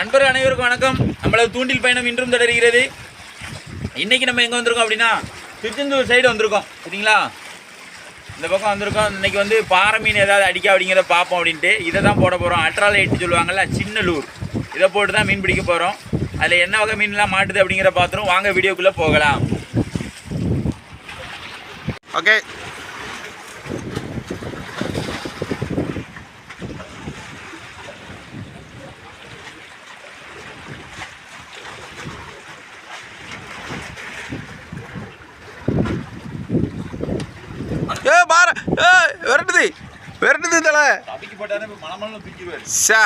நண்பர் அனைவருக்கும் வணக்கம். நம்மளது தூண்டில் பயணம் இன்றும் தொடர்கிறது. இன்றைக்கி நம்ம எங்கே வந்திருக்கோம் அப்படின்னா திருச்செந்தூர் சைடு வந்திருக்கோம். சரிங்களா? இந்த பக்கம் வந்திருக்கோம். இன்றைக்கி வந்து பாறை மீன் ஏதாவது அடிக்க அப்படிங்கிறத பார்ப்போம் அப்படின்ட்டு. இதை தான் போட போகிறோம் அல்ட்ராலைட் எட்டு சொல்லுவாங்கள்ல சின்னலூர். இதை போட்டு தான் மீன் பிடிக்க போகிறோம் அதில் என்ன வகை மீன்லாம் மாட்டுது அப்படிங்கிற பார்த்துரும். வாங்க வீடியோக்குள்ளே போகலாம். ஓகே ஏ பாரு ஏ விரட்டுது. விரட்டுது தலை. சே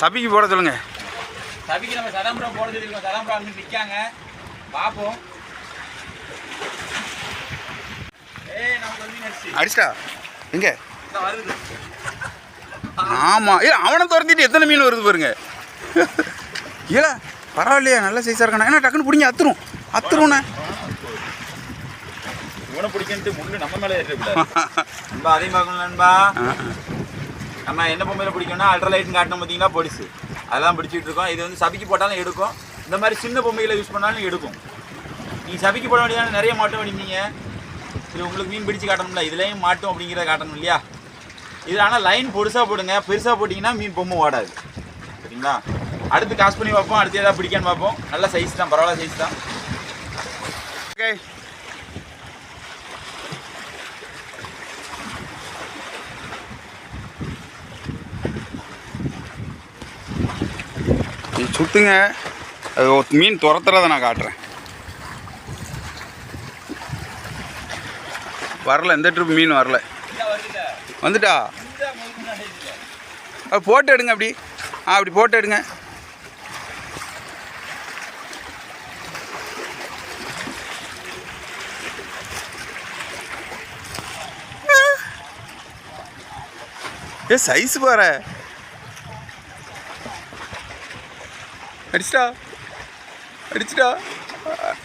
சபிக்கு போட சொல்லுங்க. சபிக்கு நம்ம சதாம்பரம் போட சொல்லியிருக்கோம். சதாம்பரம் நிற்காங்க பார்ப்போம் அடிச்சிட்டா எங்க? ஆமாம் ஏ அவனை துரத்திட்டு எத்தனை மீன் வருது பாருங்க. ஏல பரவாயில்லையா. நல்ல சைஸாக இருக்கானே. ஏன்னா டக்குன்னு பிடிங்க அத்துரும். அத்துருண்ணே இவனை பிடிக்கன்ட்டு முள்ளு நம்ம மேலே ஏற்றக்கூடாது நண்பா அதையும் பார்க்கணும் நண்பா. நம்ம என்ன பொம்மையில் பிடிக்கணும்னா அல்ட்ராலைட்னு காட்டணும் பார்த்தீங்கன்னா பொடிசு அதெல்லாம் பிடிச்சிட்டு இருக்கோம். இது வந்து சபிக்கு போட்டாலும் எடுக்கும். இந்த மாதிரி சின்ன பொம்மைகளை யூஸ் பண்ணாலும் எடுக்கும். நீங்கள் சபிக்கு போட வேண்டியதான? நிறைய மாட்டும் வேண்டிங்க இது உங்களுக்கு மீன் பிடிச்சு காட்டணும்ல. இதுலேயும் மாட்டும் அப்படிங்கிறத காட்டணும் இல்லையா? இது ஆனால் லைன் பொடுசாக போடுங்க. பெருசாக போட்டிங்கன்னா மீன் பொம்மை ஓடாது. சரிங்களா? அடுத்து காசு பண்ணி பார்ப்போம். அடுத்து ஏதாவது பிடிக்கான்னு பார்ப்போம். நல்ல சைஸ் தான். பரவாயில்ல சைஸ் தான். ஓகே நீ சுத்துங்க அது ஒரு மீன் துரத்துறத நான் காட்டுறேன். வரல எந்த ட்ரிப் மீன் வரல. வந்துட்டா? அது போட்டு எடுங்க அப்படி. ஆ அப்படி போட்டு எடுங்க. ஏ சைஸ் பாரு அடிச்சிட்டா அடிச்சிட்டா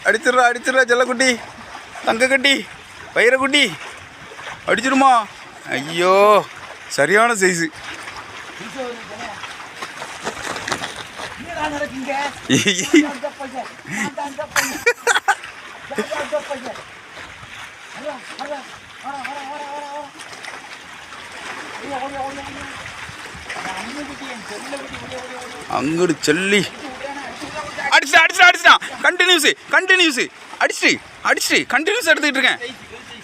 அடிச்சிடுறா அடிச்சிடுறா ஜல்லக்குட்டி தங்கக்கட்டி வைரக்குட்டி. அடிச்சிடுமா? ஐயோ சரியான சைஸு அங்கடு செல்லி. அடிச்சுட்டு அடிச்சிட்டா அடிச்சுட்டான் கண்டினியூஸு கண்டினியூஸு அடிச்சிட்டு அடிச்சிட்டு கண்டினியூஸ் எடுத்துக்கிட்டு இருக்கேன்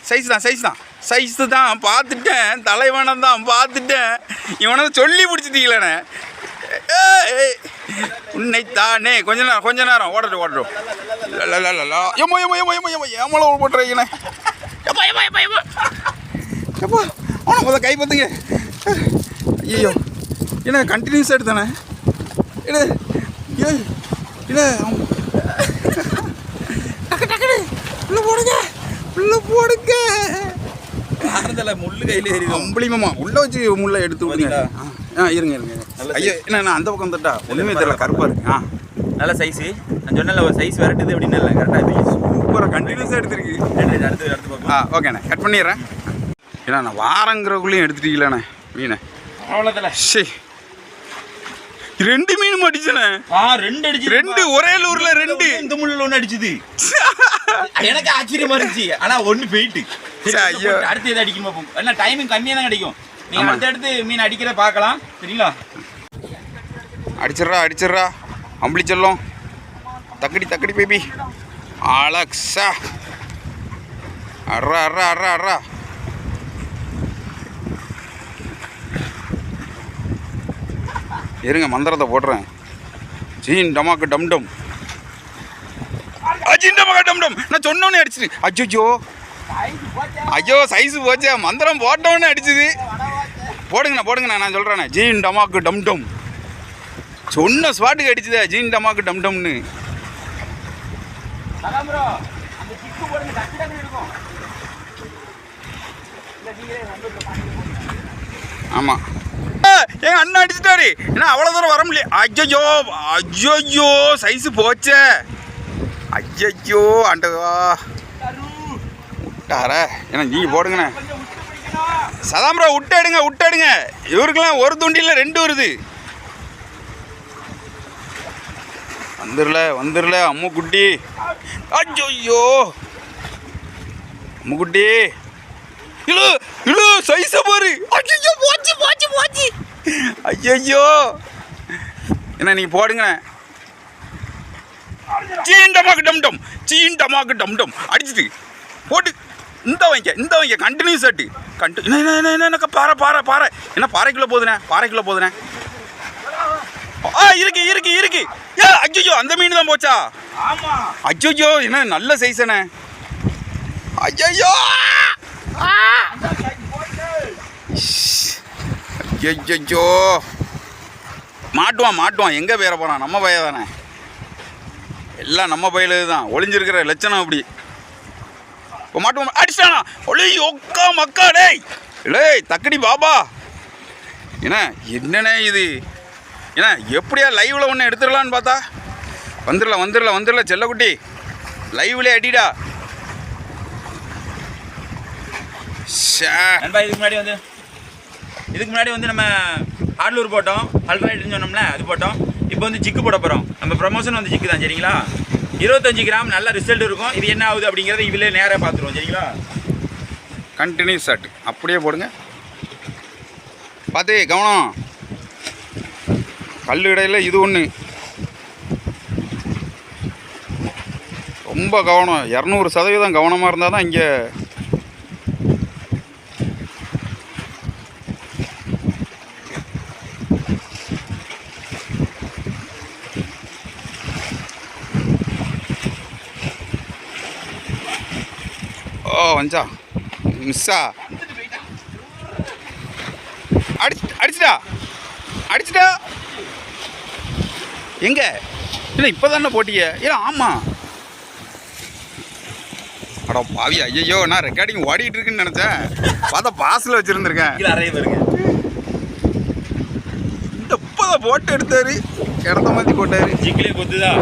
சைஸ் தான் சைஸ் தான். சைஸ் தான் பார்த்துட்டேன். தலைவனை தான் பார்த்துட்டேன். இவனை சொல்லி பிடிச்சிட்டீங்களே உன்னை தானே கொஞ்ச நேரம் கொஞ்ச நேரம். ஓடட்டும் ஓடட்டும் லலலலலா. எம்மோ எம்மோ எம்மோ எம்மோ எம்மோ. ஏமல போட்டுறீங்கண்ணே? எப்பா எப்பா எப்பா எப்பா எப்பா அவனை முதல்ல கை பார்த்துங்க ஐயோ என்ன கண்டினியூஸ் எடுத்தானே? என்ன? என்ன டக்கு டக்குனு உள்ள போடுங்க உள்ள போடுங்க. ஆறுதல முள்ளு கையில் ஏறி அம்பளிமாமா உள்ள வச்சு முள்ள எடுத்து விடுங்க. ஆ, ஆ இருங்க இருங்க ஐயோ என்ன நான் அந்த பக்கம் தட்டா ஒன்றுமே தெரியல கருப்பா இருக்கு. ஆ. நல்ல சைஸு நான் சொன்னல ஒரு சைஸ் விரட்டுது அப்படின்னு இல்லை கரெக்டாக சூப்பராக கண்டினியூஸாக எடுத்துருக்கு. அடுத்து ஆ ஓகேண்ணே கட் பண்ணிடுறேன். ஏன்னா நான் வாரங்கிறக்குள்ளேயும் எடுத்துட்டீங்களாண்ணே மீனை. அவ்வளோதில்ல சே ரெண்டு மீன் அடிச்சனே. ஆ ரெண்டு அடிச்சு ரெண்டு ஒரே லூர்ல ரெண்டு. இந்த முள்ளில் ஒன்று அடிச்சுது. எனக்கு ஆச்சரியமா இருந்துச்சு. ஆனா ஒன்று போயிட்டு ஐயோ. அடுத்து எது அடிக்கும் பார்ப்போம் என்ன டைமிங் கம்மியாக தான் கிடைக்கும். நீங்கள் ஆமா. அடுத்து அடுத்து மீன் அடிக்கிற பார்க்கலாம். சரிங்களா? அடிச்சிட்றா அடிச்சிட்றா. அம்பளி செல்லம். தக்கடி தக்கடி பேபி அலக்ஸா. அட்ரா அட்ரா அட்ரா அட்ரா இருங்க மந்திரத்தை போடுறேன் ஜீன் டமாக்கு டம் டம். அஜீன் டமாக்கு டம் டம். நான் சொன்னோன்னே அடிச்சிட்டு அச்சோ ஐயோ சைஸ் போச்சே. மந்திரம் போட்டோன்னே அடிச்சுது. போடுங்கண்ணா போடுங்கண்ணா நான் சொல்கிறேண்ணே ஜீன் டமாக்கு டம் டம். சொன்ன ஸ்பாட்டுக்கு அடிச்சுதே ஜீன் டமாக்கு டம் டம்னு. ஆமாம் எங்க அண்ணன் அடிச்சிட்டாரு. ஏன்னா அவ்வளோ தூரம் வர முடியல. அஜ்ஜோ ஐயோ சைஸ் போச்சே. அஜ்ஜோ அண்டகா விட்டார. ஏன்னா நீங்கள் போடுங்கண்ணே. கொஞ்சம் விட்டாடுங்க விட்டாடுங்க. சதாம் விட்டு எடுங்க விட்டு எடுங்க இவருக்கெல்லாம் ஒரு துண்டியில் ரெண்டு வருது. வந்துடல வந்துடல அம்மு குட்டி ஐயோ அம்மு குட்டி இழு இழு சைஸை பாரு. அஜ்ஜோ போச்சு போச்சு போச்சு. ஐயோ என்ன நீங்க போடுங்க சீண்டமாக்கு டம் டம் சீண்டமாக்கு டம் டம். அடிச்சிட்டு போட்டு இந்த வைங்க இந்த வைங்க கண்டினியூஸ் ஆட்டு கண்டு என்ன என்ன பாறை பாறை பாறை. என்ன பாறைக்குள்ள போகுதுண்ணே பாறைக்குள்ள போகுதுண்ணே ஆ இருக்கு இருக்கு இருக்கு. ஏ அஜ்ஜோ அந்த மீன் தான் போச்சா? ஆமா. அஜ்ஜோ என்ன நல்ல சைஸனே ஐயோ ஐயோ மாட்டுவான் மாட்டுவான். எங்கே பேர போகிறான் நம்ம பைய தானே. எல்லாம் நம்ம பையில தான் ஒளிஞ்சிருக்கிற லட்சணம் அப்படி. இப்போ மாட்டுவான் அடிச்சானா ஒளி ஒக்கா மக்கா டேய். டேய் தக்கடி பாபா. என்ன என்னண்ணே இது? என்ன எப்படியா லைவில் ஒன்று எடுத்துடலான்னு பார்த்தா? வந்துடல வந்துடல வந்துடல செல்லக்குட்டி. லைவ்லே அடிடா. சே இதுக்கு முன்னாடி வந்து இதுக்கு முன்னாடி வந்து நம்ம ஆடலூர் போட்டோம் ஹல்ட்ராய்டுன்னு சொன்னோம்ல அது போட்டோம். இப்போ வந்து ஜிக்கு போட போகிறோம் நம்ம ப்ரமோஷன் வந்து ஜிக்கு தான் சரிங்களா? இருபத்தஞ்சு கிராம் நல்ல ரிசல்ட் இருக்கும். இது என்ன ஆகுது அப்படிங்கிறத இவ்வளோ நேராக பார்த்துருவோம் சரிங்களா? கண்டினியூ ஷர்ட் அப்படியே போடுங்க. பார்த்து கவனம். கல் இடையில் இது ஒன்று ரொம்ப கவனம். இரநூறு சதவீதம் கவனமாக இருந்தால் தான் இங்கே வஞ்சா மிஸ்ஸா. அடிச்சு அடிச்சிட்டா அடிச்சிட்டா எங்க? இல்லை இப்போ தானே போட்டிய? இல்லை ஆமாம் அட பாவி ஐயோ நான் ரெக்கார்டிங் ஓடிட்டு இருக்குன்னு நினச்சேன். பார்த்தா பாஸில் வச்சுருந்துருக்கேன். இந்த இப்போதான் போட்டு எடுத்தாரு. இடத்த மாற்றி போட்டாரு. ஜிக்கிலே கொத்துதா.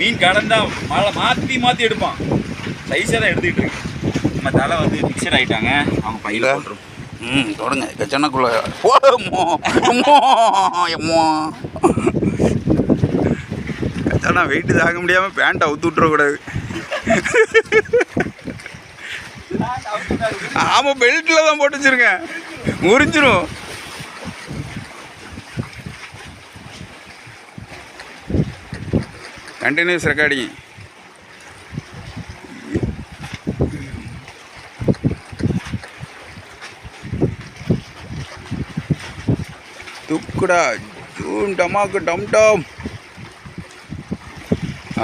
மீன் கடந்தா மாற்றி மாற்றி எடுப்பான். சைஸாக தான் எடுத்துக்கிட்டு இருக்கு. நம்ம தலை வந்து ஃபிக்ஸட் ஆகிட்டாங்க அவங்க பையில. போட்டுரும். ம் தொடங்க. கச்சனக்குள்ள போமோ எம்மோ கச்சனா வெயிட்டு தாங்க முடியாமல் பேண்ட் அவுத்து விட்டுறக்கூடாது. ஆமாம் பெல்ட்டில் தான் போட்டு வச்சிருக்கேன். முறிஞ்சிரும். கண்டினியூஸ் ரெக்கார்டிங் துக்குடா ஜூன் டமாக்கு டம் டம்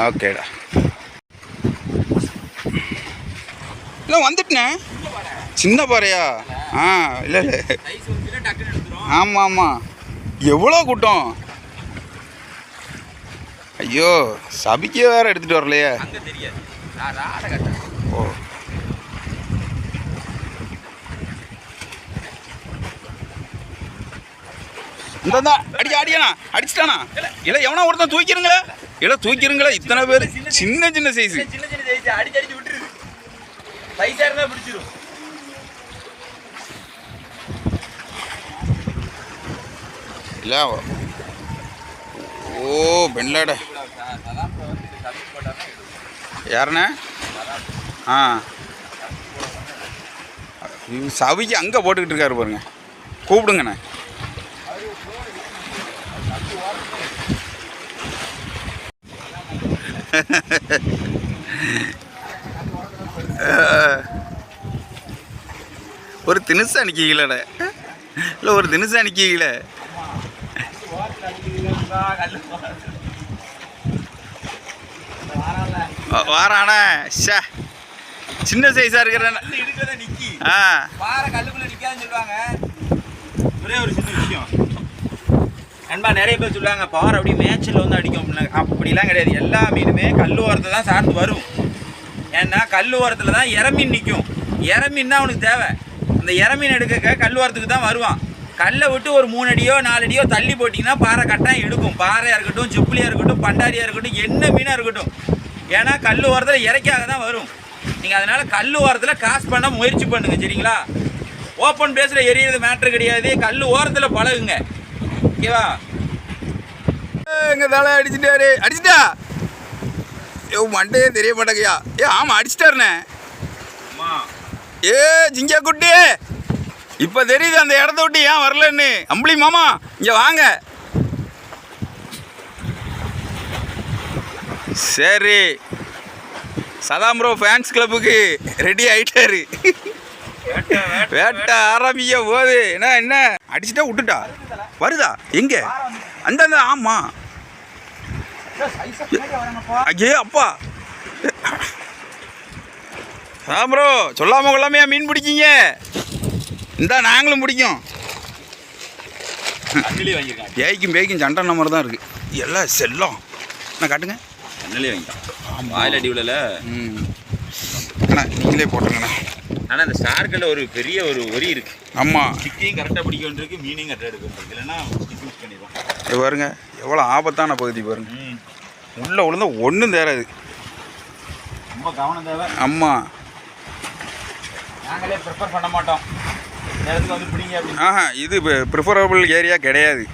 ஓகேடா. இல்லை வந்துட்டேன். சின்ன பாறையா? ஆ இல்லை இல்லை. ஆமாம் ஆமாம் எவ்வளோ கூட்டம்? ஐயோ சபிக்க வேற எடுத்துகிட்டு வரலையே அங்கே தெரியாது நான் ராடை கட்டேன் ஓ இந்த அடி அடியானா அடிச்சிட்டானா இல்லை எவனா ஒருத்தன் தூக்கிருங்களே இல்லை தூக்கிருங்களே இத்தனை பேர். சின்ன சின்ன சைஸு இல்லை ஓ பெண்லாட. யாருண்ணே? ஆ. சவிக்கு அங்கே போட்டுக்கிட்டு இருக்காரு பாருங்க. கூப்பிடுங்கண்ணே. ஒரு தினுசு அனுக்கிக்கலடே இல்லை ஒரு தினுசு அனுக்கிக்கல வாரானே ஷே சின்ன சைஸாக இருக்கிற நிக்கி. ஆ. பாறை கல்லுக்குள்ள நிக்காதுன்னு சொல்லுவாங்க. ஒரே ஒரு சின்ன விஷயம். நண்பா நிறைய பேர் சொல்லுவாங்க பாறை அப்படி மேய்ச்சல் வந்து அடிக்கும். அப்படின்னா அப்படிலாம் கிடையாது. எல்லா மீனுமே கல் ஓரத்தை தான் சார்ந்து வரும். ஏன்னா கல் ஓரத்தில் தான் இறமீன் நிற்கும் இறமீன் தான் அவனுக்கு தேவை. அந்த இறமீன் எடுக்க கல் ஓரத்துக்கு தான் வருவான். கல்லை விட்டு ஒரு மூணு அடியோ நாலு அடியோ தள்ளி போட்டிங்கன்னா பாறை கட்டாயம் எடுக்கும் பாறையாக இருக்கட்டும் செப்புலியாக இருக்கட்டும் பண்டாரியாக இருக்கட்டும் என்ன மீனாக இருக்கட்டும். ஏன்னா கல் ஓரத்தில் இறக்காக தான் வரும். நீங்கள் அதனால் கல் ஓரத்தில் காசு பண்ண முயற்சி பண்ணுங்க சரிங்களா? ஓப்பன் பேஸில் எரியறது மேட்ரு கிடையாது. கல் ஓரத்தில் பழகுங்க. ஓகேவா? எங்க தலை அடிச்சிட்டாரு. அடிச்சிட்டா? ஐயோ மண்டையே தெரிய மாட்டேங்கய்யா ஏ ஆமாம் அடிச்சிட்டாருண்ணே. ஏ ஜிங்கா குட்டி. இப்போ தெரியுது அந்த இடத்த விட்டு ஏன் வரலன்னு. அம்பளி மாமா இங்கே வாங்க. சரி. சதாம் ப்ரோ ஃபேன்ஸ் கிளப்புக்கு ரெடி ஆயிட்டாரு. வேட்டை, ஆரம்பிக்க போகுது. என்ன என்ன? அடிச்சுட்டா விட்டுட்டா? வருதா? எங்க? அந்த அந்த ஆமா. ஐயே அப்பா. ஆ ப்ரோ சொல்லாம கொள்ளாமையா மீன் பிடிக்கீங்க? இந்தா நாங்களும் பிடிக்கும். ஏய்க்கும் பேய்க்கும் சண்டை நம்பர் தான் இருக்கு. எல்லாம் செல்லம். நான் காட்டுங்க. வாயில் அடி விழல. ம். அண்ணா நீங்களே போட்டுருங்கண்ணா. ஆனால் அந்த ஸ்டார்க்கில் ஒரு பெரிய ஒரு ஒரி இருக்கு. ஆமாம் சிக்கையும் கரெக்டாக பிடிக்க வேண்டியிருக்கு மீனையும் கரெக்டாக எடுக்க வேண்டியிருக்கு இல்லைன்னா பண்ணிடுவோம். இது பாருங்க எவ்வளோ ஆபத்தான பகுதி பாருங்க. உள்ளே விழுந்தா ஒன்றும் தேராது ரொம்ப கவனம் தேவை. அம்மா நாங்களே ப்ரிப்பேர் பண்ண மாட்டோம். நேரத்துக்கு வந்து பிடிங்க அப்படின்னு. ஆஹா இது ப்ரிஃபரபிள் ஏரியா கிடையாது.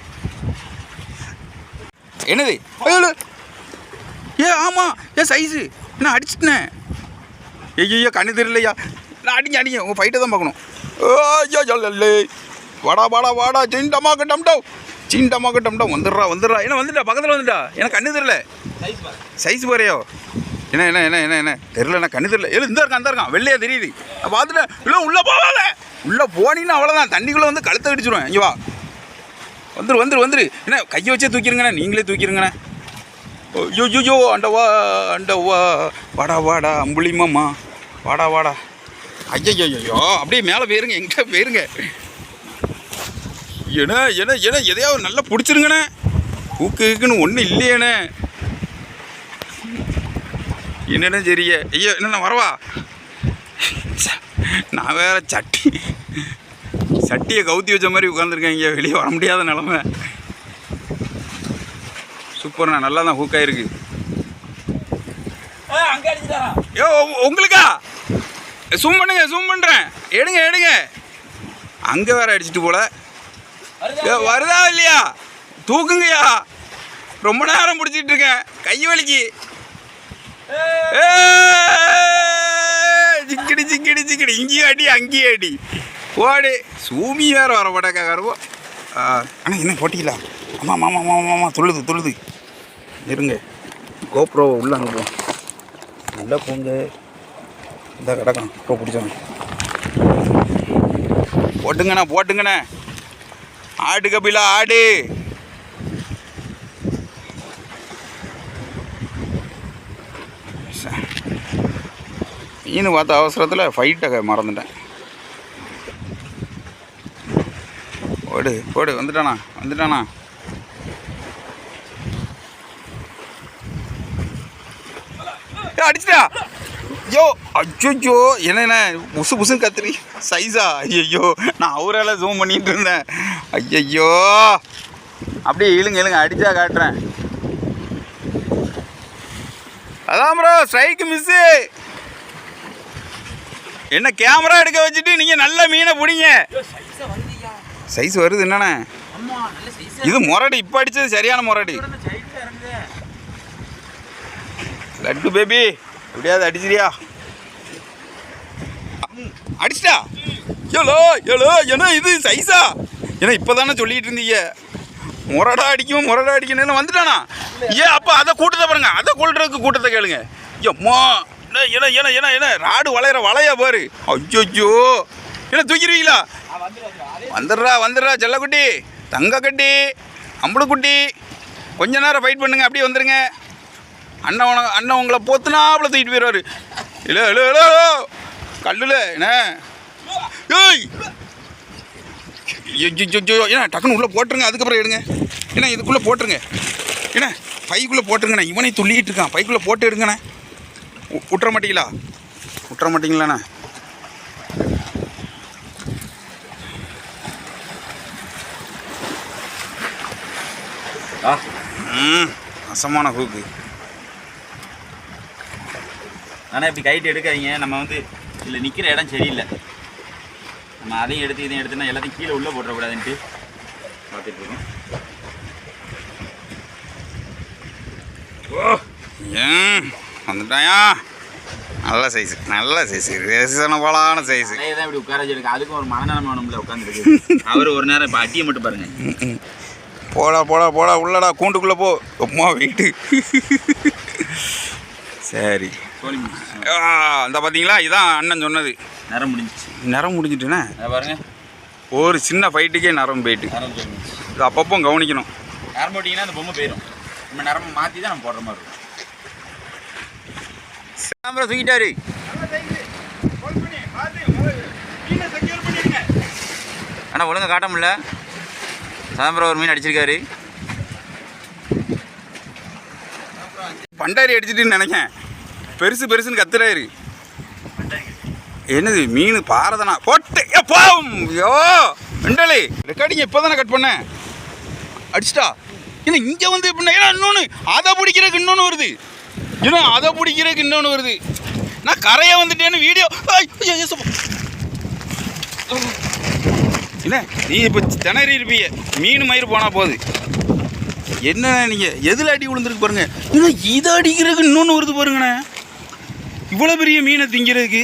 என்னது? ஏ ஆமாம் ஏ சைஸு நான் அடிச்சிட்டேன். ஐயோ கண்ணு தெரியலையா? நான் அடிங்க அடிங்க. உங்கள் ஃபைட்டை தான் பார்க்கணும். ஐயோ இல்லை வாடா வாடா. வாடா சிண்டமா கட்டம்டோ சிண்டமா கட்டம்டோ வந்துடுறா வந்துடுறா. என்ன வந்துட்டா? பக்கத்தில் வந்துட்டா? எனக்கு கண்ணு தெரியல. சைஸ் பாரு என்ன என்ன என்ன என்ன என்ன? தெரில எனக்கு கண்ணு தெரியல. ஏழு இந்த இருக்கான் அந்த இருக்கான் வெள்ளையா தெரியுது. நான் பார்த்துட்டேன். இல்லை உள்ளே போவாத உள்ளே போனீங்கன்னா அவ்வளோதான் தண்ணிக்குள்ளே வந்து கழுத்தை அடிச்சிருவேன் இங்கே வா. வந்துரு வந்துரு வந்துரு. என்ன கையை வச்சே தூக்கிடுங்கண்ணே நீங்களே தூக்கிடுங்கண்ணே ஐயோ ஐயோ அண்டவா அண்டவா. வாடா வாடா. அம்புலி மாமா. வாடா வாடா. ஐயோ ஐயோ அப்படியே மேலே போயிருங்க எங்கே போயிருங்க என்ன என்ன என்ன எதையாவது நல்லா பிடிச்சிருங்கண்ணே. ஊக்கு ஒன்றும் இல்லையேண்ணே. என்னென்ன தெரிய ஐயோ என்ன வரவா? நான் வேற சட்டி சட்டியை கவுத்தி வச்ச மாதிரி உட்காந்துருக்கேன் இங்கே வெளியே வர முடியாத நிலமை. சூப்பர்ண்ணா நல்லா தான் ஹூக் ஆயிருக்கு அங்கே அடிச்சுட்டாரா? யோ உ- உங்களுக்கா? ஜூம் பண்ணுங்க ஜூம் பண்ணுறேன் எடுங்க எடுங்க. அங்கே வேற அடிச்சிட்டு போல. வருதா இல்லையா? தூக்குங்கய்யா. ரொம்ப நேரம் பிடிச்சிட்டு இருக்கேன். கை வலிக்கு. சிக்கிடி சிக்கிடி சிக்கிடி இங்கேயும் அடி அங்கேயும் அடி. போடு சூமி வேற வர மாட்டாக்கா கருவோ. அண்ணா என்ன போட்டிங்களா ஆமாம் ஆமாம் ஆமாம் ஆமாம் ஆமாம் துள்ளுது துள்ளுது. இருங்க. கோப்ரோ உள்ள போ உள்ள போங்க. இந்த கிடக்கும். இப்போ பிடிச்சவன். போட்டுங்கண்ணா போட்டுங்கண்ணே. ஆடு கபிலா ஆடு. மீன் பார்த்த அவசரத்தில் ஃபைட்டை மறந்துட்டேன். போடு போடு வந்துட்டானா வந்துட்டானா. அடிச்சிட்டா ஐயோ அச்சோ என்னண்ணே புசு புசுன்னு கத்துறி. சைஸா ஐயோ நான் அவரால் ஜூம் பண்ணிட்டு இருந்தேன். ஐயையோ. அப்படியே இழுங்க இழுங்க அடிச்சா காட்டுறேன். அதான் ப்ரோ ஸ்ட்ரைக்கு மிஸ்ஸு என்ன கேமரா எடுக்க வச்சுட்டு நீங்கள் நல்ல மீனை பிடிங்க. சைஸை வருது என்னண்ணே? இது முரடு இப்போ அடிச்சது சரியான முரடு. லட்டு பேபி எப்படியாவது அடிச்சிரியா அடிச்சிட்டா? எவ்வளோ எவ்வளோ என்ன இது சைஸா ஏன்னா இப்போ தானே சொல்லிட்டு இருந்தீங்க? முரடா அடிக்கும் முரடா அடிக்கணும்னு வந்துட்டானா? ஏன் அப்போ அதை கூட்டத்தை பாருங்க அதை கொள்றதுக்கு கூட்டத்தை கேளுங்க. எம்மா என்ன என்ன ஏன்னா ஏன்னா ராடு வளையிற வளையா பாரு. ஐயோ என்ன தூக்கிடுவீங்களா? வந்துடுறா வந்துடுறா செல்லக்குட்டி தங்க கட்டி அம்பளுக்குட்டி கொஞ்ச நேரம் ஃபைட் பண்ணுங்க அப்படியே வந்துருங்க. அண்ணன் அண்ணன் உங்களை பொத்துனாப்புல தூக்கிட்டு போயிடுவார். இல்லை இல்லை இல்லை கல்லுல என்ன? ஏய்! ஏன்னா டக்குன்னு உள்ளே போட்டுருங்க அதுக்கப்புறம் எடுங்க. ஏன்னா இதுக்குள்ளே போட்டுருங்க. என்ன பைக்குள்ளே போட்டுருங்கண்ணே. இவனே துள்ளிட்டு இருக்கான். பைக்குள்ளே போட்டு எடுங்கண்ணே. விட்டுற மாட்டீங்களா? விட்டுற மாட்டீங்களாண்ணே. ஆ. ம் அசமான ஹூக்கு. ஆனால் இப்படி கைட்டு எடுக்காதீங்க. நம்ம வந்து இதில் நிற்கிற இடம் சரியில்லை. நம்ம அதையும் எடுத்து இதையும் எடுத்துனா எல்லாத்தையும் கீழே உள்ளே போட்டுறக்கூடாதுன்ட்டு பார்த்துட்டு இருக்கோம் ஏன்? வந்துட்டாயா? நல்ல சைஸ் நல்ல சைஸ் ரீசனபலான சைஸ் தான் இப்படி உட்கார வச்சிருக்கு அதுக்கும் ஒரு மனநலம் வேணும்ல உட்காந்துருக்கு அவர் ஒரு நேரம் இப்போ அட்டியை மட்டும் பாருங்க. போடா போடா போடா உள்ளடா கூண்டுக்குள்ளே போ. அம்மா வெயிட்டு. சரி. இந்த பார்த்தீங்களா இதான் அண்ணன் சொன்னது. நேரம் முடிஞ்சிச்சு. நிறம் முடிஞ்சிட்டுனே? அதை பாருங்க. ஒரு சின்ன ஃபைட்டுக்கே நரம் போயிட்டு. இது அப்பப்போ கவனிக்கணும். நேரம் போட்டிங்கன்னா அந்த பொம்மை போயிடும் நம்ம நேரம் மாற்றி தான் நம்ம போடுற மாதிரி இருக்கும். கேமரா தூக்கிட்டாரு. ஆனால் ஒழுங்கா காட்ட முடியல. சிதம்பரம் ஒரு மீன் அடிச்சிருக்காரு. பண்டாரி அடிச்சிட்டுன்னு நினைக்கேன். பெருசு பெருசுன்னு கத்துறாரு. என்னது மீன் பாரதனா? போட்டு போம்! ஐயோ மெண்டலி ரெக்கார்டிங் இப்போ தானே கட் பண்ணேன். அடிச்சிட்டா? ஏன்னா இங்கே வந்து எப்படின்னா ஏன்னா இன்னொன்று அதை பிடிக்கிறதுக்கு இன்னொன்று வருது. ஏன்னா அதை பிடிக்கிறதுக்கு இன்னொன்று வருது. நான் கரையை வந்துட்டேன்னு வீடியோ என்ன நீ இப்போ திணறி இருப்பீங்க மீன் மயிர் போனால் போகுது. என்ன நீங்கள் எதில் அடி விழுந்திருக்கு பாருங்க. ஏன்னா இதை அடிக்கிறதுக்கு இன்னொன்று வருது பாருங்கண்ணே. இவ்வளோ பெரிய மீனை திங்கிறதுக்கு.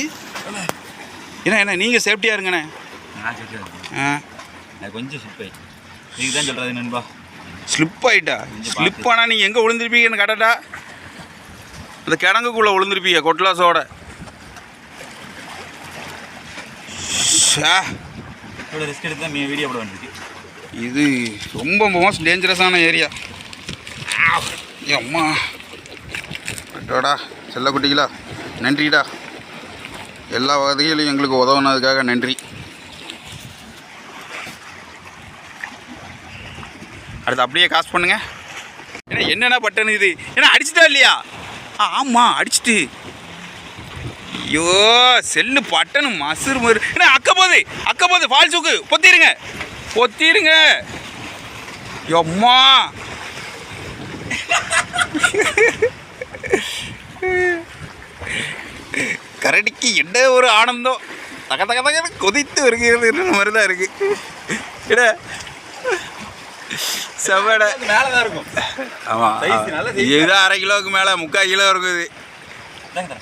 என்ன என்ன நீங்கள் சேஃப்டியாக இருங்கண்ணே. ஆ. கொஞ்சம் இதுக்கு தான் சொல்கிறது நண்பா. ஸ்லிப் ஆயிட்டா? ஸ்லிப் ஆனால் நீங்கள் எங்கே விழுந்திருப்பீங்கன்னு கேட்டட்டா அந்த கிடங்குக்குள்ளே விழுந்திருப்பீங்க கொட்லாஸோட ரிஸ்க் எடுத்து தான் வீடியோ போட வேண்டியிருக்கு. இது ரொம்ப மோஸ்ட் டேஞ்சரஸான ஏரியா. அம்மா. அட்டோடா செல்லக்குட்டிகளா நன்றிடா. எல்லா வகையிலும் எங்களுக்கு உதவுனதுக்காக நன்றி. அடுத்து அப்படியே காசு பண்ணுங்க. ஏன்னா என்னென்ன பட்டன் இது? ஏன்னா அடிச்சிட்டா இல்லையா? ஆ ஆமாம் அடிச்சிட்டு. ஐயோ செல்லு பட்டனு மசுறு மறு என்ன அக்க போகுது அக்க போகுது ஃபால்ஸுக்கு பொத்திடுங்க பொத்திருங்க எம்மா. கரடிக்கு என்ன ஒரு ஆனந்தம். தக தக தக கொதித்து வருகிறது மாதிரி தான் இருக்கு. இட செவட. மேலே தான் இருக்கும் ஆமாம் இதுதான் இது அரை கிலோவுக்கு மேலே முக்கால் கிலோ இருக்குது. இருங்க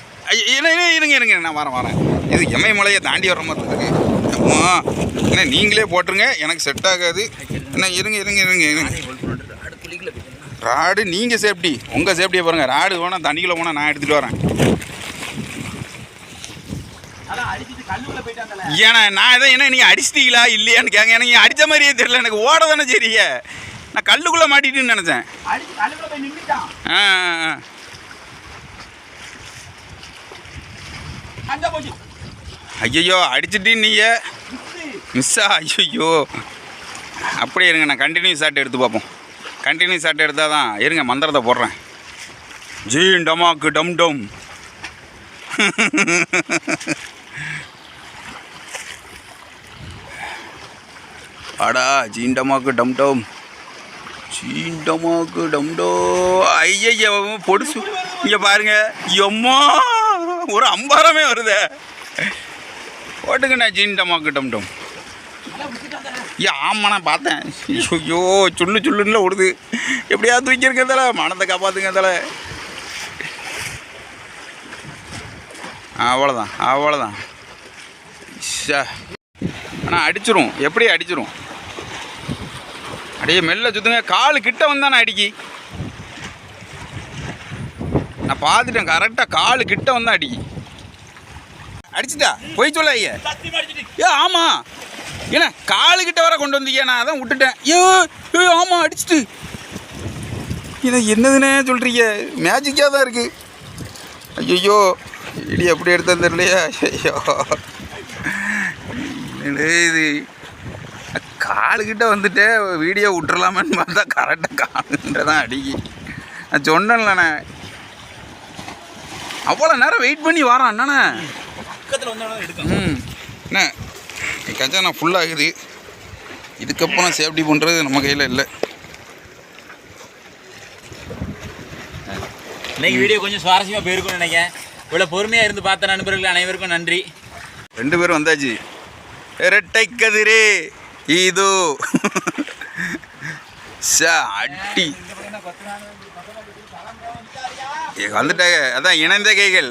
இருங்க, இருங்க இருங்க. நான் வரேன் வரேன். இது எம்ஐ மலையை தாண்டி வர மாதிரி இருக்கு. அம்மா என்ன நீங்களே போட்டுருங்க. எனக்கு செட் ஆகாது. என்ன இருங்க இருங்க இருங்க இருங்க. ராடு நீங்கள் சேஃப்டி உங்கள் சேஃப்டியை பாருங்கள் ராடு வேணால் தண்ணிக்குள்ளே போனால் நான் எடுத்துகிட்டு வரேன். அதான் அடிச்சிட்டு கல்லுக்குள்ள ஏன்னா நான் எதை என்ன நீங்கள் அடிச்சிட்டீங்களா இல்லையான்னு கேங்க எனக்கு அடித்த மாதிரியே தெரியல. எனக்கு ஓட தானே சரிங்க நான் கல்லுக்குள்ளே மாட்டிட்டுன்னு நினச்சேன். ஆ ஆ, ஆ. ஐயோ போச்சு ஐயையோ நீங்கள் மிஸ்ஸா ஐயோ அப்படியே இருங்க நான் கண்டினியூ ஷாட் எடுத்து பார்ப்போம். கண்டினியூ ஷாட் எடுத்தால் தான் இருங்க மந்திரத்தை போடுறேன். ஜீன் டமாக்கு டம் டம். அடா ஜீன் டமாக்கு டம் டம். ஜீன் டமாக்கு டம் டோ. ஐயய்ய பொடுசு. இங்கே பாருங்க. எம்மா ஒரு அம்பாரமே வருதே. ஓட்டுங்கண்ணா ஜீன்டமா டமாக்கு டம் டம் ஐயா ஆமாண்ணா பார்த்தேன். ஐயோ சுள்ளு சுள்ளுன்னு ஓடுது. எப்படியா தூக்கியிருக்க தலை மனத்தை காப்பாற்றுங்க தலை. அவ்வளோதான் அவ்வளோதான் ஷா ஆனால் அடிச்சிரும். எப்படி அடிச்சிரும்? அடியே மெல்ல சுத்துங்க. கால் கிட்ட வந்தானே அடிக்கி. நான் பார்த்துட்டேன் கரெக்டாக காலு கிட்ட வந்தா அடிக்கி. அடிச்சுட்டா? போய் சொல்ல ஐயா. ஏ ஆமாம் ஏன்னா காலுக்கிட்ட வர கொண்டு வந்தீங்க நான் அதான் விட்டுட்டேன். ஐயோ ஏ ஆமாம் அடிச்சிட்டு. இது என்னதுன்னே சொல்கிறீங்க மேஜிக்காக தான் இருக்குது ஐயோ இடி எப்படி எடுத்தது தெரியலையா. ஐயோ இது? காலுக்கிட்ட வந்துட்டு வீடியோ விட்டுறலாமான்னு பார்த்தா கரெக்டாக காலுக்கிட்ட தான் அடிக்கி. நான் சொன்னேன்லண்ணே அவ்வளோ நேரம் வெயிட் பண்ணி வரான் என்னண்ணே பக்கத்தில் வந்தவன எடுக்கும் ம். என்ன? கஜானா ஃபுல்லாகுது இதுக்கப்புறம் சேஃப்டி பண்ணுறது நம்ம கையில் இல்லை. இன்னைக்கு வீடியோ கொஞ்சம் சுவாரஸ்யமாக போயிருக்கும்னு நினைக்கிறேன். இவ்வளோ பொறுமையாக இருந்து பார்த்த நண்பர்கள் அனைவருக்கும் நன்றி. ரெண்டு பேரும் வந்தாச்சு. இரட்டை கதிரே இதோ. அட்டி. வந்துட்டாங்க. அதான் இணைந்த கைகள்.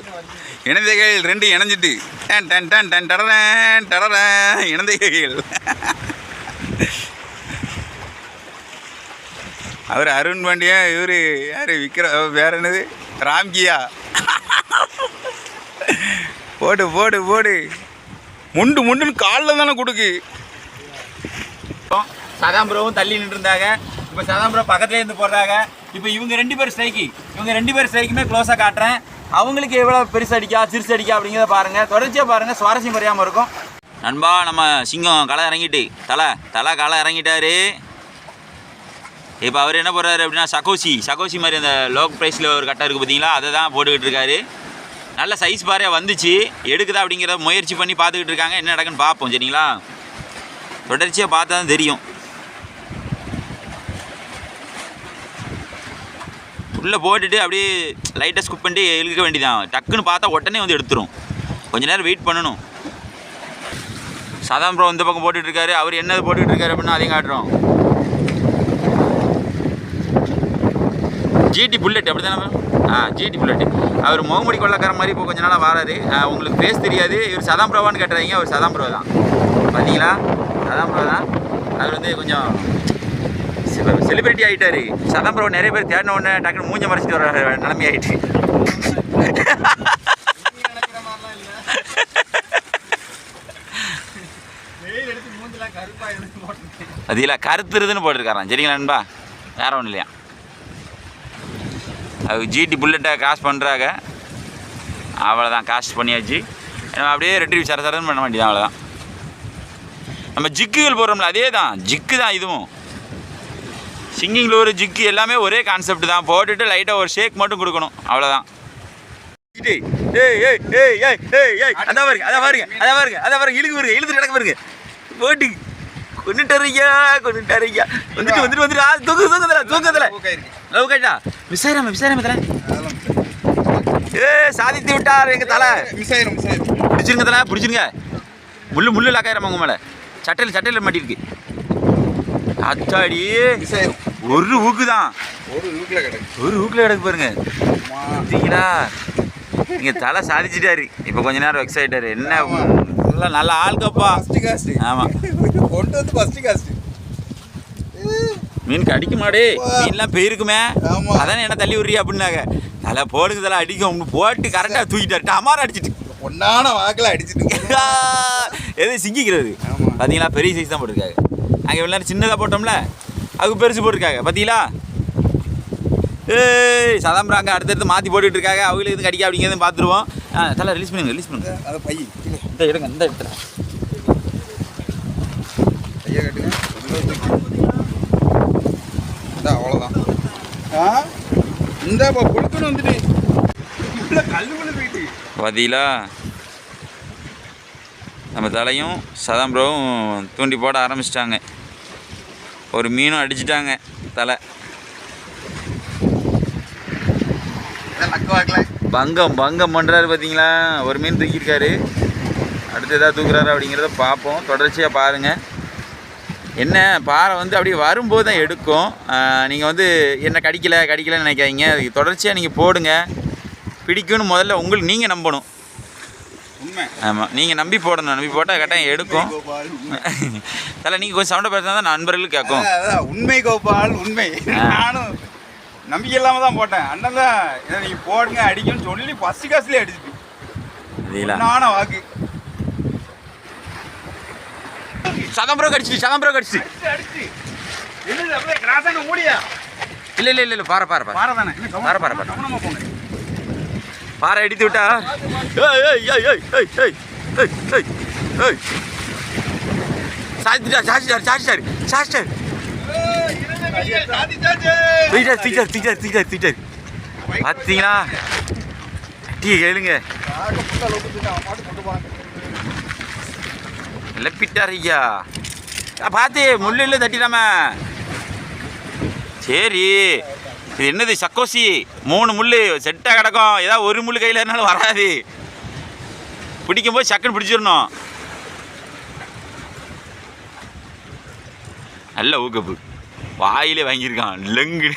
இணைந்தகைகள் ரெண்டு இணைஞ்சிட்டு. டன் டன் டன் டன் டடரன் டடரன் இணைந்தகைகள் அவர் அருண் பாண்டியா இவர் யார் விக்ர வேற என்னது? ராம்கியா போடு போடு போடு. முண்டு முண்டுன்னு காலில் தானே கொடுக்கு. சதாம்பரவும் தள்ளி நின்றுருந்தாங்க. இப்போ சதாம்பரம் பக்கத்துலேருந்து போடுறாங்க. இப்போ இவங்க ரெண்டு பேர் ஸ்ட்ரைக்கு இவங்க ரெண்டு பேர் ஸ்ட்ரைக்குமே க்ளோஸாக காட்டுறேன். அவங்களுக்கு எவ்வளோ பெருசு அடிக்கா சிறுசு அடிக்கா அப்படிங்கிறத பாருங்கள் தொடர்ச்சியாக பாருங்கள் சுவாரஸ்யம் குறையாமல் இருக்கும். நண்பா நம்ம சிங்கம் களை இறங்கிட்டு தலை தலை களை இறங்கிட்டாரு. இப்போ அவர் என்ன போடுறாரு அப்படின்னா சகோசி சகோசி மாதிரி அந்த லோ ப்ரைஸில் ஒரு கட்டை இருக்குது பார்த்தீங்களா அதை தான் போட்டுக்கிட்டு இருக்காரு. நல்ல சைஸ் பாறையா வந்துச்சு. எடுக்குதா அப்படிங்கிறத முயற்சி பண்ணி பார்த்துக்கிட்டு இருக்காங்க. என்ன நடக்குன்னு பார்ப்போம் சரிங்களா? தொடர்ச்சியாக பார்த்தா தான் தெரியும். உள்ளே போட்டுட்டு அப்படியே லைட்டாக ஸ்குப் பண்ணிட்டு இழுக்க வேண்டியதான் டக்குன்னு பார்த்தா உடனே வந்து எடுத்துரும். கொஞ்ச நேரம் வெயிட் பண்ணணும். சாதாரண ப்ரோ இந்த பக்கம் போட்டுட்ருக்காரு அவர் என்னது போட்டுட்டு இருக்காரு அப்படின்னா அதையும் காட்டுறோம். ஜிடி புல்லட் அப்படி தானே ஆ ஜிடி புல்லட் அவர் முகமுடி கொள்ளக்கார மாதிரி இப்போ கொஞ்ச நாளாக வராரு. உங்களுக்கு ஃபேஸ் தெரியாது. இவர் சதாம் ப்ரோவான்னு கேட்டுறாங்க அவர் சதாம் ப்ரோ தான். பார்த்தீங்களா சதாம் ப்ரோ தான். அவர் வந்து கொஞ்சம் செலிபிரிட்டி ஆகிட்டாரு சதம் ப்ரோ நிறைய பேர் தேடின உடனே டக்குனு மூஞ்ச மறைச்சிட்டு வர நிலைமை ஆயிட்டு. இல்லை கருத்துருதுன்னு போட்டிருக்காராம். சரிங்களா நண்பா? வேற ஒன்றும் இல்லையா? அது ஜிடி புல்லட்டை காசு பண்ணுறாங்க அவ்வளோதான் காசு பண்ணியாச்சு. நம்ம அப்படியே ரெட்டி சர சரன்னு பண்ண வேண்டியதான் அவ்வளோதான் நம்ம ஜிக்குகள் போடுறோம்ல அதே தான் ஜிக்கு தான் இதுவும். சிங்கிங்கில் ஒரு ஜிக்கு எல்லாமே ஒரே கான்செப்ட் தான். போட்டுட்டு லைட்டாக ஒரு ஷேக் மட்டும் கொடுக்கணும். அவ்வளோதான் ஏய் ஏய் ஏய் ஏய் ஏய் ஏய் ஏய் அதான் பாருங்க அதான் பாருங்க அதான் பாருங்க அதான் பாருங்க. இழுக்கு பாருங்க இழுத்து கிடக்க பாருங்க. போட்டு. கொண்டுட்டாருய்யா கொண்டுட்டாருய்யா வந்துட்டு வந்துட்டு வந்துட்டு. ஆ, தூக்கு தூக்குதல தூக்குதல லவ் கேட்டா? மிஸ் ஆயிராம மிஸ் ஆயிராம தல? ஏ சாதித்து விட்டார் எங்க தலை. மிஸ் ஆயிரும் மிஸ் ஆயிரும். பிடிச்சிருங்க தலை பிடிச்சிருங்க. முள்ளு முள்ளு லாக்காயிரம் உங்க மேல. சட்டையில் சட்டையில் மாட்டிருக்கு ஆயிரும் ஒரு ஊக்கு தான் ஒரு வீட்டில் கிடக்கு. ஒரு ஊக்கில் கிடக்கு பாருங்க. பார்த்தீங்களா? நீங்க தலை சாதிச்சிட்டாரு. இப்போ கொஞ்ச நேரம் வெக்ஸ் ஆயிட்டாரு. என்ன நல்லா நல்ல ஆள்கப்பா ஃபஸ்ட்டு காஸ்ட் ஆமா. கொண்டு வந்து ஃபஸ்ட்டு காஸ்ட் மீன் கடிக்க மாடே. மீன்லாம் போயிருக்குமே. அதானே என்ன தள்ளி விடுறியா அப்படின்னாங்க. தலை போடுங்க தலை அடிக்கும் போட்டு கரெக்டாக தூக்கிட்டாரு. டமார அடிச்சிட்டு. பொண்ணான வாக்கில் அடிச்சிட்டு. எது சிங்கிக்கிறது. பார்த்தீங்களா பெரிய சைஸ் தான் போட்டிருக்காங்க அங்கே இவ்வளோ நேரம் சின்னதாக போட்டோம்ல? அதுக்கு பெருசு போட்டிருக்காங்க. பார்த்தீங்களா ஏய் சதாம்பரம் அடுத்தடுத்து மாற்றி போட்டுட்டு இருக்காங்க. அவங்களுக்கு எதுவும் கடிக்க அப்படிங்கிறதும் பார்த்துருவோம். ஆ தலை ரிலீஸ் பண்ணுங்க ரிலீஸ் பண்ணுங்க. அதை பைய கீழே இந்த எடுங்க இந்த இடத்துல கையை கட்டுங்க. அவ்வளோதான் ஆ? இந்த புழுக்கணும் வந்துட்டு. பார்த்தீங்களா நம்ம தலையும் சதாம்பரவும் தூண்டி போட ஆரம்பிச்சிட்டாங்க. ஒரு மீனும் அடிச்சிட்டாங்க தலை. பங்கம் பங்கம் பண்ணுறாரு பார்த்தீங்களா ஒரு மீன் தூக்கியிருக்காரு. அடுத்து எதாவது தூக்குறாரு அப்படிங்கிறத பார்ப்போம். தொடர்ச்சியாக பாருங்கள் என்ன பாறை வந்து அப்படியே வரும்போது தான் எடுக்கும். நீங்கள் வந்து என்ன கடிக்கலை கடிக்கலைன்னு நினைக்காதீங்க. அதுக்கு தொடர்ச்சியாக நீங்கள் போடுங்க. பிடிக்கும்னு முதல்ல உங்களுக்கு நீங்கள் நம்பணும். ஆமாம் நீங்கள் நம்பி போடணும். நம்பி போட்டால் கட்டாயம் எடுக்கும். தலை நீங்கள் கொஞ்சம் சவுண்டை பேசினா தான் நண்பர்களுக்கு கேட்கும். உண்மை கோபால் உண்மை. நானும் நம்பிக்கை இல்லாம தான் போட்டேன். அண்ணன் தான் இதை நீங்க போடுங்க அடிக்கும்னு சொல்லி ஃபர்ஸ்ட் காசுலேயே அடிச்சிட்டு இதெல்லாம் நான வாக்கு. சதம்பரம் கடிச்சிட்டு சதம்பரம் மூடியா? இல்லை இல்லை இல்லை இல்லை. பாரு பாரு பாரு. பாறை தானே? இன்னும் கவனம் பாறை, பாறை அடித்து விட்டா? சாதிட்டா சாதிட்டார் சாதிட்டார் சாதிட்டார் தூக்கிட்டார் தூக்கிட்டார் தூக்கிட்டார் தூக்கிட்டார் தூக்கிட்டார் பார்த்தீங்களா டீ கேளுங்க. லப்பிட்டார் ஐயா. பார்த்து முள்ளு தட்டிடாம. சரி. இது என்னது சக்கோசி? மூணு முள் செட்டாக கிடக்கும். ஏதாவது ஒரு முள் கையில் இருந்தாலும் வராது. பிடிக்கும்போது சக்குன்னு பிடிச்சிடணும். நல்ல ஊக்கப்பு. வாயிலே வாங்கியிருக்கான். லங்கு.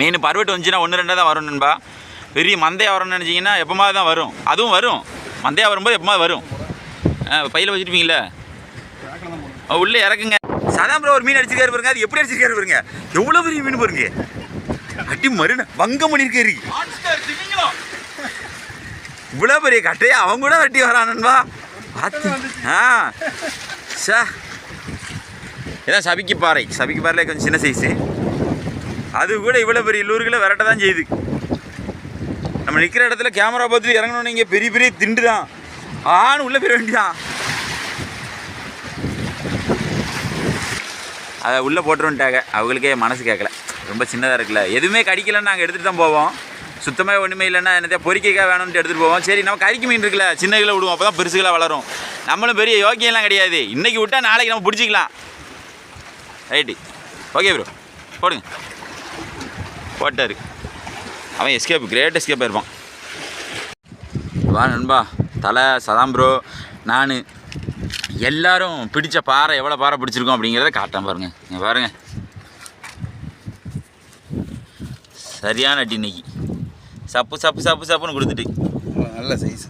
மீன் பருவட்டு வந்துச்சுன்னா ஒன்று ரெண்டாக தான் வரும் நண்பா. பெரிய மந்தையாக வரும்னு நினச்சிங்கன்னா எப்போமாவது தான் வரும். அதுவும் வரும். மந்தையாக வரும்போது எப்போமாவது வரும். பையில் வச்சுருப்பீங்களே உள்ளே இறக்குங்க. சதாம் ப்ரோ ஒரு மீன் அடிச்சிருக்காரு பாருங்க. அது எப்படி அடிச்சிருக்காரு பாருங்க. எவ்வளோ பெரிய மீன் பாருங்க. அடி மருண வங்க பண்ணியிருக்காரு இவ்வளோ பெரிய கட்டையை? அவங்க கூட வெட்டி வரானன்பா பார்த்து. ஆ. சா இதான் சபிக்கு பாறை. சபிக்கு பாறையில் கொஞ்சம் சின்ன சைஸு அது கூட இவ்வளோ பெரிய லூர்களை விரட்ட தான் செய்யுது. நம்ம நிற்கிற இடத்துல கேமரா பார்த்துட்டு இறங்கணும்னு இங்கே பெரிய பெரிய திண்டு தான் ஆண் உள்ளே போயிட வேண்டியதான் அதை உள்ளே போட்டுருன்ட்டாங்க. அவங்களுக்கே மனசு கேட்கல. ரொம்ப சின்னதாக இருக்குல்ல. எதுவுமே கடிக்கலன்னு நாங்கள் எடுத்துகிட்டு தான் போவோம். சுத்தமாக ஒன்றுமே இல்லைன்னா என்னதே பொறிக்கைக்காக வேணும்னு எடுத்துகிட்டு போவோம். சரி நம்ம கறிக்கு மீன் இருக்குல்ல சின்னகளை விடுவோம். அப்போ தான் பெருசுகளாக வளரும். நம்மளும் பெரிய யோக்கியெல்லாம் கிடையாது. இன்றைக்கி விட்டால் நாளைக்கு நம்ம பிடிச்சிக்கலாம். ரைட்டு ஓகே ப்ரோ போடுங்க. போட்டார். அவன் எஸ்கேப் கிரேட் எஸ்கேப்பாக இருப்பான். வா நண்பா. தலை சதாம் ப்ரோ நான். எல்லாரும் பிடிச்ச பாறை எவ்வளோ பாறை பிடிச்சிருக்கோம் அப்படிங்கிறத காட்டேன் பாருங்க. இங்க பாருங்க. சரியான அடி இன்னைக்கு. சப்பு சப்பு சப்பு சப்புன்னு கொடுத்துட்டு. நல்ல சைஸ்.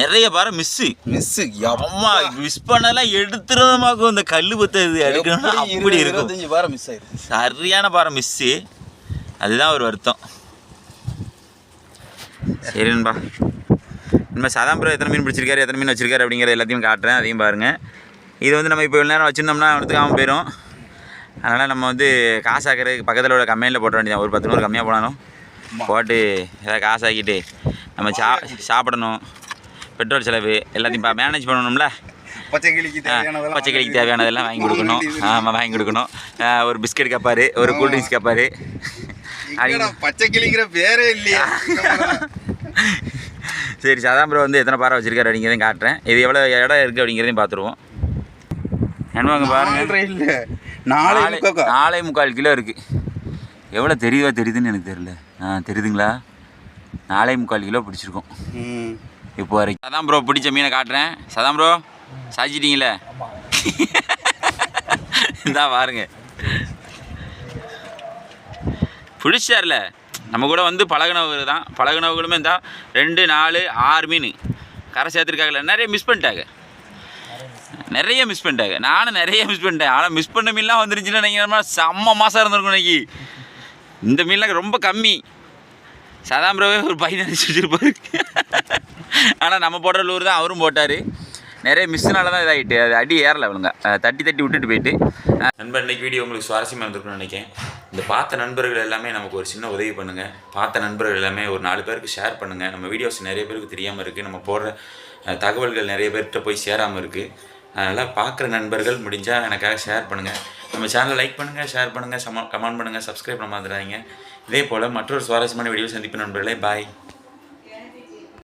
நிறைய பாறை மிஸ்ஸு மிஸ்ஸு அம்மா மிஸ் பண்ணலாம் எடுத்துறதுமாக்கும் இந்த கல் பத்தது எடுக்கணும்னா அப்படி இருக்கும். வாரம் மிஸ் ஆயிருக்கு. சரியான பாறை மிஸ்ஸு அதுதான் ஒரு வருத்தம். சரி நம்ம சாதாம்பரம் எத்தனை மீன் பிடிச்சிருக்காரு எத்தனை மீன் வச்சிருக்காரு அப்படிங்கிற எல்லாத்தையும் காட்டுறேன் அதையும் பாருங்கள் இது வந்து நம்ம இப்போ இவ்வளோ நேரம் வச்சுருந்தோம்னா அவனுக்கு போயிடும் அதனால் நம்ம வந்து காசாக்கிறதுக்கு பக்கத்தில் உள்ள கம்மியில் போட்ட வேண்டியதான் ஒரு பத்து நூறு கம்மியாக போனாலும் போட்டு ஏதாவது காசாக்கிட்டு நம்ம சா சாப்பிடணும். பெட்ரோல் செலவு எல்லாத்தையும் பா மேனேஜ் பண்ணணும்ல. பச்சை கிளிக்கு தேவையானதெல்லாம் வாங்கி கொடுக்கணும். ஆமாம் வாங்கி கொடுக்கணும். ஒரு பிஸ்கட் கேட்பாரு ஒரு கூல் ட்ரிங்க்ஸ் கேட்பாரு பச்சை கிளிங்கிற பேரே இல்லையா. சரி சதாம்பரம் வந்து எத்தனை பாறை வச்சிருக்காரு அப்படிங்கிறதையும் காட்டுறேன். இது எவ்வளோ இடம் இருக்குது அப்படிங்கிறதையும் பார்த்துருவோம். என்னவாங்க பாருங்க. நாலே நாலே முக்கால் கிலோ இருக்குது எவ்வளோ தெரியுதா தெரியுதுன்னு எனக்கு தெரியல. ஆ தெரியுதுங்களா? நாலே முக்கால் கிலோ பிடிச்சிருக்கோம். இப்போ வரைக்கும் சதாம் ப்ரோ பிடிச்ச மீனை காட்டுறேன். சதாம் ப்ரோ சாய்ச்சிட்டீங்களே இந்தா பாருங்க. பிடிச்சார்ல? நம்ம கூட வந்து பழகினவங்க தான். பழகினவங்களுமே இருந்தா ரெண்டு நாலு ஆறு மீன். கரை சேர்த்துருக்காங்கல்ல நிறைய மிஸ் பண்ணிட்டாங்க. நிறைய மிஸ் பண்ணிட்டாங்க. நானும் நிறைய மிஸ் பண்ணிட்டேன். ஆனால் மிஸ் பண்ண மீன்லாம் வந்துருச்சுன்னா நீங்கள் செம்ம மாதம் இருந்திருக்கும் இன்னைக்கு. இந்த மீன்லாம் ரொம்ப கம்மி. சதாம்பிரவே ஒரு பையன் நினச்சி வச்சுருப்பாரு. ஆனால் நம்ம போடுற லூர் தான் அவரும் போட்டார். நிறைய மிஸ்ஸுனால தான் இதாகிட்டு. அது அடி ஏறல அவளுங்க தட்டி தட்டி விட்டுட்டு போயிட்டு. நண்பர் இன்றைக்கி வீடியோ உங்களுக்கு சுவாரஸ்யமாக இருந்திருக்கும்னு நினைக்கிறேன். இந்த பார்த்த நண்பர்கள் எல்லாமே நமக்கு ஒரு சின்ன உதவி பண்ணுங்கள் பார்த்த நண்பர்கள் எல்லாமே ஒரு நாலு பேருக்கு ஷேர் பண்ணுங்கள் நம்ம வீடியோஸ் நிறைய பேருக்கு தெரியாமல் இருக்குது நம்ம போடுற தகவல்கள் நிறைய பேர்கிட்ட போய் சேராமல் இருக்குது அதனால் பார்க்குற நண்பர்கள் முடிஞ்சால் எனக்காக ஷேர் பண்ணுங்கள் நம்ம சேனலை லைக் பண்ணுங்கள் ஷேர் பண்ணுங்கள் சம கமெண்ட் பண்ணுங்கள் சப்ஸ்கிரைப் பண்ண மாதிரிங்க இதே போல் மற்றொரு சுவாரஸ்யமான வீடியோ சந்திப்பு நண்பர்களே பாய்